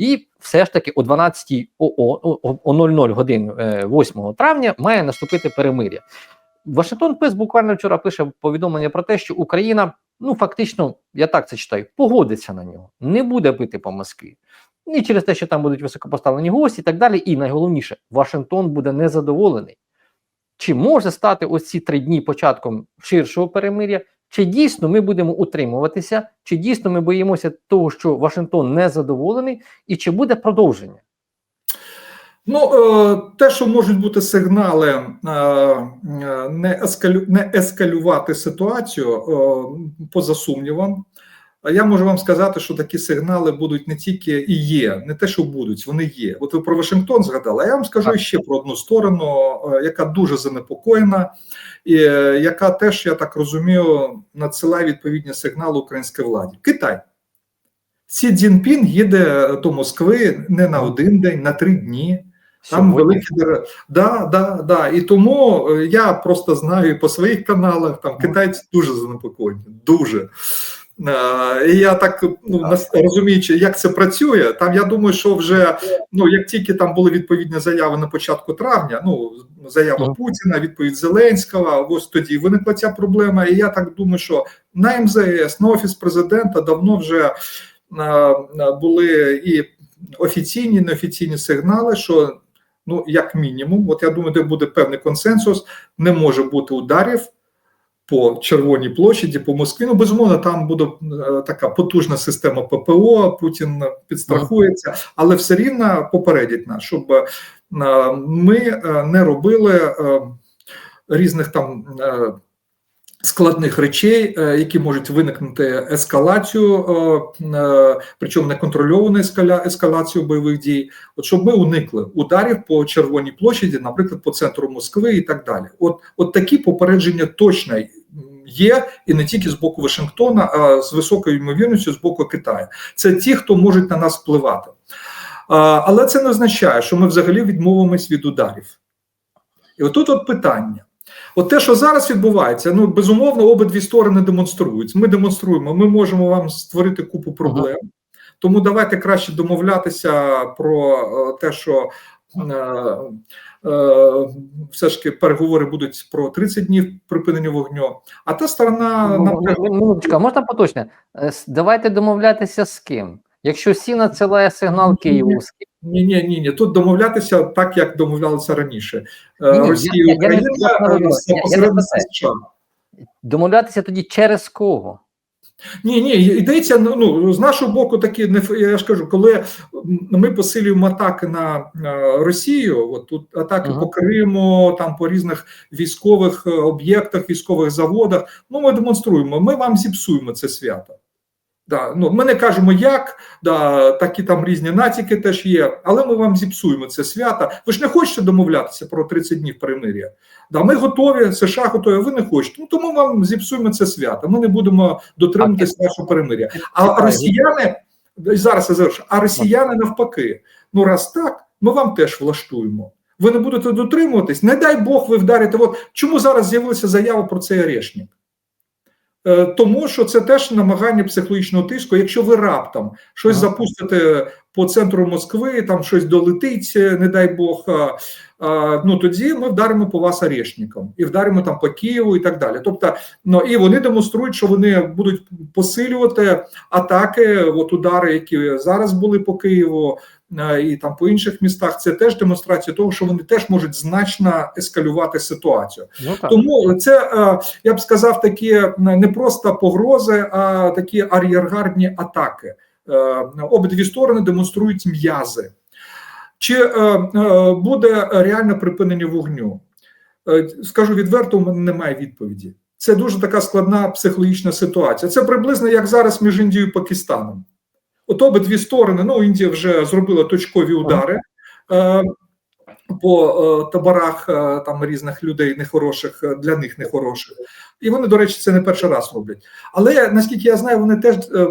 І все ж таки о 12 о, о, о, о 00 годин е, 8 травня має наступити перемир'я. Вашингтон Пес буквально вчора пише повідомлення про те, що Україна, ну фактично, я так це читаю, погодиться на нього, не буде бити по Москві. І через те, що там будуть високопоставлені гості і так далі. І найголовніше, Вашингтон буде незадоволений. Чи може стати ось ці три дні початком ширшого перемир'я? Чи дійсно ми будемо утримуватися, чи дійсно ми боїмося того, що Вашингтон не задоволений, і чи буде продовження? Ну, е, те, що можуть бути сигнали е, не ескалю не ескалювати ситуацію, е, поза сумнівом. Я можу вам сказати, що такі сигнали будуть не тільки і є, не те, що будуть, вони є. От ви про Вашингтон згадали. А я вам скажу ще про одну сторону, яка дуже занепокоєна, яка теж, я так розумію, надсилає відповідні сигнали українській владі. Китай. Сі Цзіньпін їде до Москви не на один день, на три дні. Там великі да, да, да. І тому е, я просто знаю по своїх каналах, там китайці дуже занепокоєні, дуже. Е, І я так ну розуміючи, як це працює, там я думаю, що вже ну як тільки там були відповідні заяви на початку травня, ну заява Путіна, відповідь Зеленського, ось тоді виникла ця проблема. І я так думаю, що на МЗС, на офіс президента давно вже е, були і офіційні, і неофіційні сигнали, що ну як мінімум, от я думаю, де буде певний консенсус, не може бути ударів по Червоній площаді, по Москві. Ну, безумовно, там буде е, така потужна система ППО. Путін підстрахується, але все рівно попередять нас, щоб е, ми е, не робили різних там. Складних речей, які можуть виникнути ескалацію, причому неконтрольовану ескалацію бойових дій, от щоб ми уникли ударів по Червоній площаді, наприклад, по центру Москви і так далі. От, от такі попередження точно є, і не тільки з боку Вашингтона, а з високою ймовірністю з боку Китаю. Це ті, хто можуть на нас впливати. Але це не означає, що ми взагалі відмовимось від ударів. І отут от питання. От те, що зараз відбувається, ну безумовно, обидві сторони демонструють. Ми демонструємо, ми можемо вам створити купу проблем. Тому давайте краще домовлятися про е, те, що все ж таки переговори будуть про 30 днів припинення вогню. А та сторона Ну, нам ну, Минуточка, можна поточне? Е, Давайте домовлятися з ким. Якщо Сі надсилає сигнал Києву, з ким? ні, ні, ні, ні. Тут домовлятися так, як домовлялися раніше. Е, Росія і Україна е, посередництва. США. домовлятися тоді через кого? Ні, ні, йдеться ну, ну з нашого боку, такі не я ж кажу, коли ми посилюємо атаки на е, Росію, от тут атаки Ага. по Криму, там по різних військових е, об'єктах, військових заводах. Ну ми демонструємо, ми вам зіпсуємо це свято. Да, ну ми не кажемо як, да, такі там різні натяки теж є, але ми вам зіпсуємо це свято. Ви ж не хочете домовлятися про 30 днів перемир'я. Да, ми готові, США готові, ви не хочете. Ну тому вам зіпсуємо це свято. Ми не будемо дотримуватись нашого перемир'я. А росіяни зараз я завершу, а росіяни навпаки. Ну раз так, ми вам теж влаштуємо. Ви не будете дотримуватись, не дай Бог, ви вдарите. От чому зараз з'явилася заява про цей орешник? Е, Тому що це теж намагання психологічного тиску. Якщо ви раптом щось Ага. запустите по центру Москви, там щось долетить, не дай Бог, ну тоді ми вдаримо по вас орешником і вдаримо там по Києву і так далі. Тобто, ну і вони демонструють, що вони будуть посилювати атаки, от удари, які зараз були по Києву. Е, І там по інших містах це теж демонстрація того, що вони теж можуть значно ескалювати ситуацію. Ну так. Тому це е, я б сказав такі е, не просто погрози, а такі ар'єргардні атаки. Обидві сторони демонструють м'язи. Чи буде реальне припинення вогню? Скажу відверто, у мене немає відповіді. Це дуже така складна психологічна ситуація. Це приблизно як зараз між Індією і Пакистаном. От обидві сторони, ну Індія вже зробила точкові удари. Е, по е, таборах е, там різних людей нехороших, е, для них нехороших. І вони, до речі, це не перший раз роблять. Але наскільки я знаю, вони теж е,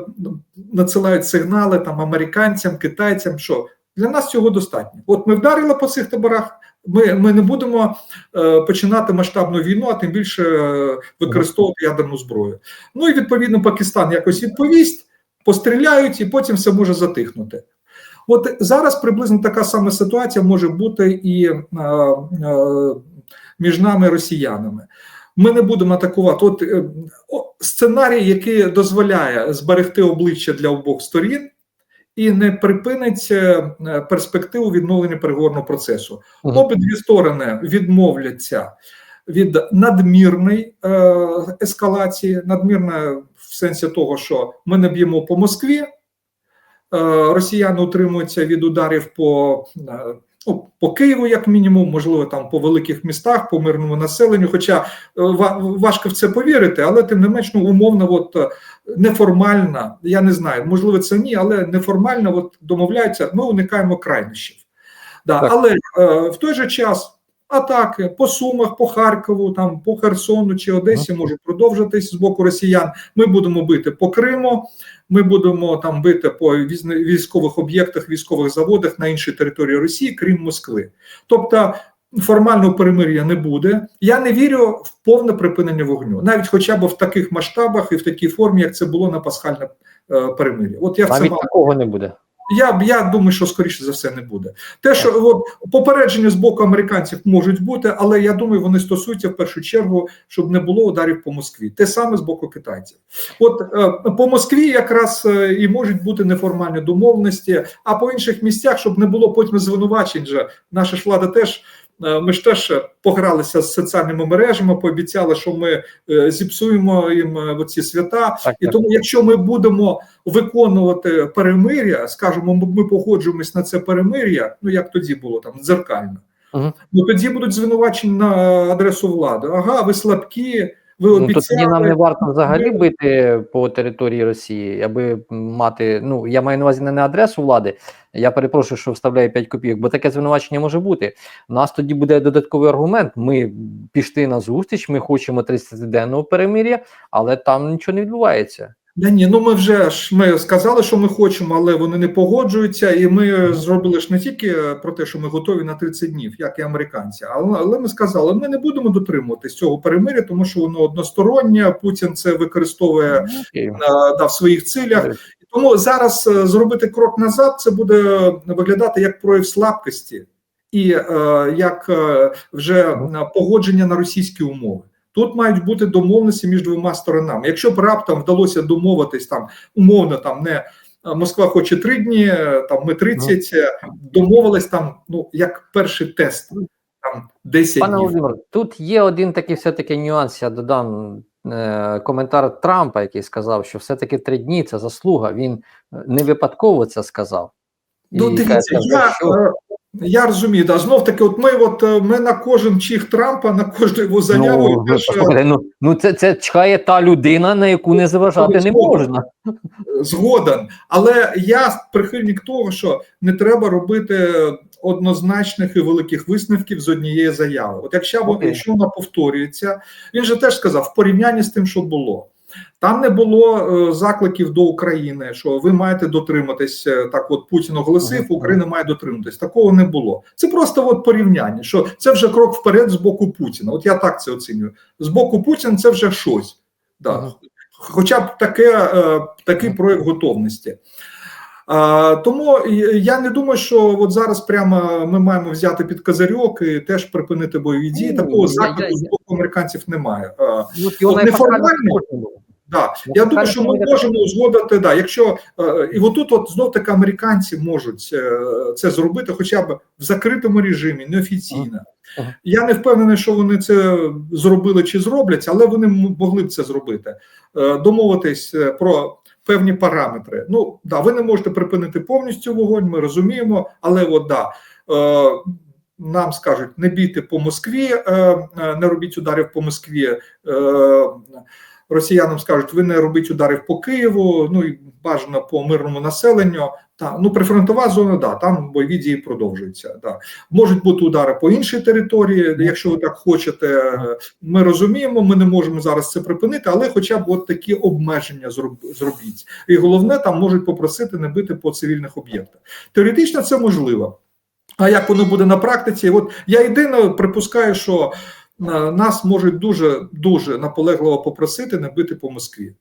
надсилають сигнали там американцям, китайцям, що для нас цього достатньо. От ми вдарили по цих таборах. Ми, ми не будемо е, починати масштабну війну, а тим більше е, використовувати ядерну зброю. Ну і відповідно Пакистан якось відповість, постріляють, і потім все може затихнути. От зараз приблизно така сама ситуація може бути і е, е, між нами росіянами. Ми не будемо атакувати. От е, сценарій, який дозволяє зберегти обличчя для обох сторін. І не припинить е, перспективу відновлення переговорного процесу. Обидві сторони відмовляться від надмірної е, ескалації, надмірна в сенсі того, що ми не б'ємо по Москві, е, росіяни утримуються від ударів по, е, ну, по Києву, як мінімум, можливо, там по великих містах, по мирному населенню. Хоча важко в це повірити, але тим не менш ну, умовно, от неформальна, я не знаю, можливо, це ні, але неформально от домовляються, ми уникаємо крайнощів. Да, Так. але е, в той же час атаки по Сумах, по Харкову, там по Херсону чи Одесі можуть продовжитись з боку росіян. Ми будемо бити по Криму, ми будемо там бити по військових об'єктах, військових заводах на іншій території Росії, крім Москви. Тобто формального перемир'я не буде. Я не вірю в повне припинення вогню, навіть хоча б в таких масштабах і в такій формі, як це було на пасхальне е, перемир'я. От я в це такого не буде. Я, я думаю, що скоріше за все не буде. Те, що от, попередження з боку американців можуть бути, але я думаю, вони стосуються в першу чергу, щоб не було ударів по Москві. Те саме з боку китайців. От е, по Москві якраз е, і можуть бути неформальні домовленості, а по інших місцях, щоб не було потім звинувачень. Же наша ж влада теж. Е, Ми ж теж погралися з соціальними мережами, пообіцяли, що ми е, зіпсуємо їм е, оці свята. Так, І так. тому, якщо ми будемо виконувати перемир'я, скажемо, ми, ми погоджуємось на це перемир'я, ну як тоді було там дзеркально. угу. Ну тоді будуть звинувачені на адресу влади. Ага, ви слабкі, ви Ну, то тоді нам не варто взагалі бити по території Росії, аби мати. Ну я маю на увазі не на адресу влади. Я перепрошую, що вставляю 5 копійок, бо таке звинувачення може бути. У нас тоді буде додатковий аргумент. Ми пішли на зустріч, ми хочемо 30-денного перемир'я, але там нічого не відбувається. Да ні, ну ми вже ж ми сказали, що ми хочемо, але вони не погоджуються, і ми зробили ж не тільки про те, що ми готові на 30 днів, як і американці, але, але ми сказали, ми не будемо дотримуватись цього перемир'я, тому що воно одностороннє. Путін це використовує Окей. е, да, в своїх цілях. Тому зараз е, зробити крок назад це буде виглядати як прояв слабкості і е, як е, вже погодження на російські умови. Тут мають бути домовленості між двома сторонами. Якщо б раптом вдалося домовитись там умовно, там не е, Москва хоче три дні, е, там ми 30, е, домовились там, ну як перший тест, там 10 Пане днів. Володимир, тут є один такий все-таки нюанс. Я додам е, коментар Трампа, який сказав, що все-таки три дні це заслуга. Він не випадково це сказав. Ну, дивіться, я, я розумію, да, знов таки, от ми, от е, ми на кожен чих Трампа, на кожну його заяву ну, теж ну, ну це, це чекає та людина, на яку не заважати не можна. згоден. Але я прихильник того, що не треба робити однозначних і великих висновків з однієї заяви. От якщо, Окей. якщо вона повторюється, він же теж сказав в порівнянні з тим, що було. Там не було е, закликів до України, що ви маєте дотриматись. е, Так, от Путін оголосив, Україна має дотриматись. Такого не було. Це просто от порівняння, що це вже крок вперед з боку Путіна. От я так це оцінюю. З боку Путіна це вже щось. Да. Хоча б таке, е, такий проєкт готовності. Тому я не думаю, що от зараз прямо ми маємо взяти під козирьок і теж припинити бойові дії. Такого заклику з боку американців немає. Ну, От неформально-. Да, я думаю, що ми можемо узгодити, да, якщо е, і отут от знов таки американці можуть е, це зробити, хоча б в закритому режимі, неофіційно. Ага. Я не впевнений, що вони це зробили чи зроблять, але вони могли б це зробити. Е, домовитись про певні параметри. Ну да, ви не можете припинити повністю вогонь, ми розуміємо, але от да. Е, нам скажуть не бійте по Москві, е, е, не робіть ударів по Москві. Е, росіянам скажуть, ви не робіть ударів по Києву, ну і бажано по мирному населенню. Та ну прифронтова зона, да, там бойові дії продовжуються. Да. Можуть бути удари по іншій території, якщо ви так хочете. Ми розуміємо, ми не можемо зараз це припинити, але хоча б от такі обмеження зроб- зробіть. І головне, там можуть попросити не бити по цивільних об'єктах. Теоретично це можливо. А як воно буде на практиці? От я єдине припускаю, що нас можуть дуже дуже наполегливо попросити не бити по Москві.